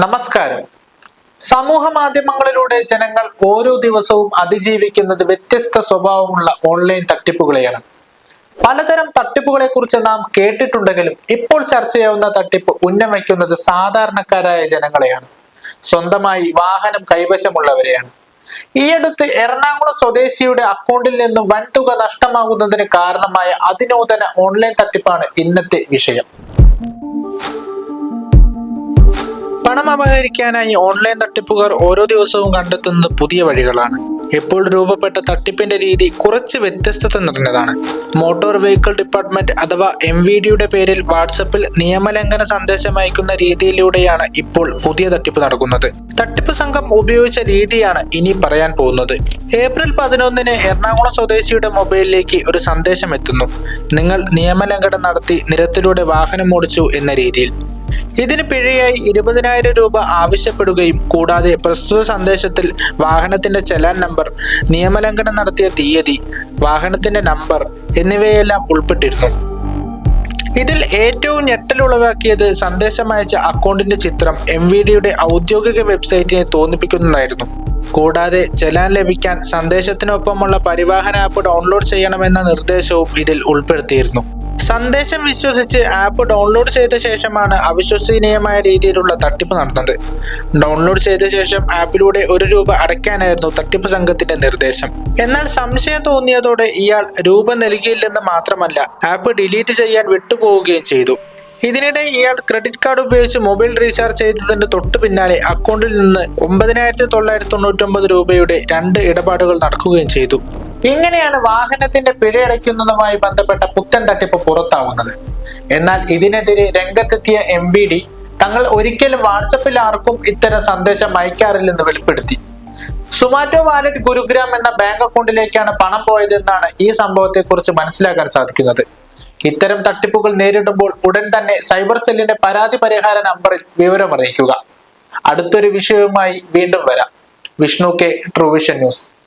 നമസ്കാരം. സമൂഹ മാധ്യമങ്ങളിലൂടെ ജനങ്ങൾ ഓരോ ദിവസവും അതിജീവിക്കുന്നത് വ്യത്യസ്ത സ്വഭാവമുള്ള ഓൺലൈൻ തട്ടിപ്പുകളെയാണ്. പലതരം തട്ടിപ്പുകളെ കുറിച്ച് നാം കേട്ടിട്ടുണ്ടെങ്കിലും ഇപ്പോൾ ചർച്ചയാവുന്ന തട്ടിപ്പ് ഉന്നം വയ്ക്കുന്നത് സാധാരണക്കാരായ ജനങ്ങളെയാണ്. സ്വന്തമായി വാഹനം കൈവശമുള്ളവരെയാണ്. ഈയടുത്ത് എറണാകുളം സ്വദേശിയുടെ അക്കൗണ്ടിൽ നിന്നും വൻതുക നഷ്ടമാകുന്നതിന് കാരണമായ അതിനൂതന ഓൺലൈൻ തട്ടിപ്പാണ് ഇന്നത്തെ വിഷയം. പണം അപഹരിക്കാനായി ഓൺലൈൻ തട്ടിപ്പുകാർ ഓരോ ദിവസവും കണ്ടെത്തുന്നത് പുതിയ വഴികളാണ്. എപ്പോൾ രൂപപ്പെട്ട തട്ടിപ്പിന്റെ രീതി കുറച്ച് വ്യത്യസ്തത നിറഞ്ഞതാണ്. മോട്ടോർ വെഹിക്കിൾ ഡിപ്പാർട്ട്മെന്റ് അഥവാ എം വി ഡിയുടെ പേരിൽ വാട്സപ്പിൽ നിയമലംഘന സന്ദേശം അയക്കുന്ന രീതിയിലൂടെയാണ് ഇപ്പോൾ പുതിയ തട്ടിപ്പ് നടക്കുന്നത്. തട്ടിപ്പ് സംഘം ഉപയോഗിച്ച രീതിയാണ് ഇനി പറയാൻ പോകുന്നത്. ഏപ്രിൽ പതിനൊന്നിന് എറണാകുളം സ്വദേശിയുടെ മൊബൈലിലേക്ക് ഒരു സന്ദേശം എത്തുന്നു. നിങ്ങൾ നിയമലംഘനം നടത്തി നിരത്തിലൂടെ വാഹനം ഓടിച്ചു എന്ന രീതിയിൽ. ഇതിന് പിഴയായി ഇരുപതിനായിരം രൂപ ആവശ്യപ്പെടുകയും കൂടാതെ പ്രസ്തുത സന്ദേശത്തിൽ വാഹനത്തിന്റെ ചലാൻ നമ്പർ നിയമലംഘനം നടത്തിയ തീയതി വാഹനത്തിന്റെ നമ്പർ എന്നിവയെല്ലാം ഉൾപ്പെട്ടിരുന്നു. ഇതിൽ ഏറ്റവും ഞെട്ടലുളവാക്കിയത് സന്ദേശം അയച്ച അക്കൗണ്ടിന്റെ ചിത്രം എം വി ഡിയുടെ ഔദ്യോഗിക വെബ്സൈറ്റിനെ തോന്നിപ്പിക്കുന്നതായിരുന്നു. കൂടാതെ ചെലാൻ ലഭിക്കാൻ സന്ദേശത്തിനൊപ്പമുള്ള പരിവാഹന ആപ്പ് ഡൗൺലോഡ് ചെയ്യണമെന്ന നിർദ്ദേശവും ഇതിൽ ഉൾപ്പെടുത്തിയിരുന്നു. സന്ദേശം വിശ്വസിച്ച് ആപ്പ് ഡൗൺലോഡ് ചെയ്ത ശേഷമാണ് അവിശ്വസനീയമായ രീതിയിലുള്ള തട്ടിപ്പ് നടന്നത്. ഡൗൺലോഡ് ചെയ്ത ശേഷം ആപ്പിലൂടെ ഒരു രൂപ അടയ്ക്കാനായിരുന്നു തട്ടിപ്പ് സംഘത്തിന്റെ നിർദ്ദേശം. എന്നാൽ സംശയം തോന്നിയതോടെ ഇയാൾ രൂപ നൽകിയില്ലെന്ന് മാത്രമല്ല ആപ്പ് ഡിലീറ്റ് ചെയ്യാൻ വിട്ടുപോവുകയും ചെയ്തു. ഇതിനിടെ ഇയാൾ ക്രെഡിറ്റ് കാർഡ് ഉപയോഗിച്ച് മൊബൈൽ റീചാർജ് ചെയ്തതിന്റെ തൊട്ടു പിന്നാലെ അക്കൗണ്ടിൽ നിന്ന് ഒമ്പതിനായിരത്തി തൊള്ളായിരത്തി തൊണ്ണൂറ്റൊമ്പത് രൂപയുടെ രണ്ട് ഇടപാടുകൾ നടക്കുകയും ചെയ്തു. ഇങ്ങനെയാണ് വാഹനത്തിന്റെ പിഴയടയ്ക്കുന്നതുമായി ബന്ധപ്പെട്ട പുത്തൻ തട്ടിപ്പ് പുറത്താവുന്നത്. എന്നാൽ ഇതിനെതിരെ രംഗത്തെത്തിയ എം ബി ഡി തങ്ങൾ ഒരിക്കലും വാട്സപ്പിൽ ആർക്കും ഇത്തരം സന്ദേശം അയക്കാറില്ലെന്ന് വെളിപ്പെടുത്തി. സുമാറ്റോ വാലറ്റ് ഗുരുഗ്രാം എന്ന ബാങ്ക് അക്കൗണ്ടിലേക്കാണ് പണം പോയതെന്നാണ് ഈ സംഭവത്തെക്കുറിച്ച് മനസ്സിലാക്കാൻ സാധിക്കുന്നത്. ഇത്തരം തട്ടിപ്പുകൾ നേരിടുമ്പോൾ ഉടൻ തന്നെ സൈബർ സെല്ലിന്റെ പരാതി പരിഹാര നമ്പറിൽ വിവരമറിയിക്കുക അടുത്തൊരു വിഷയവുമായി വീണ്ടും വരാം. Vishnu K Truevision news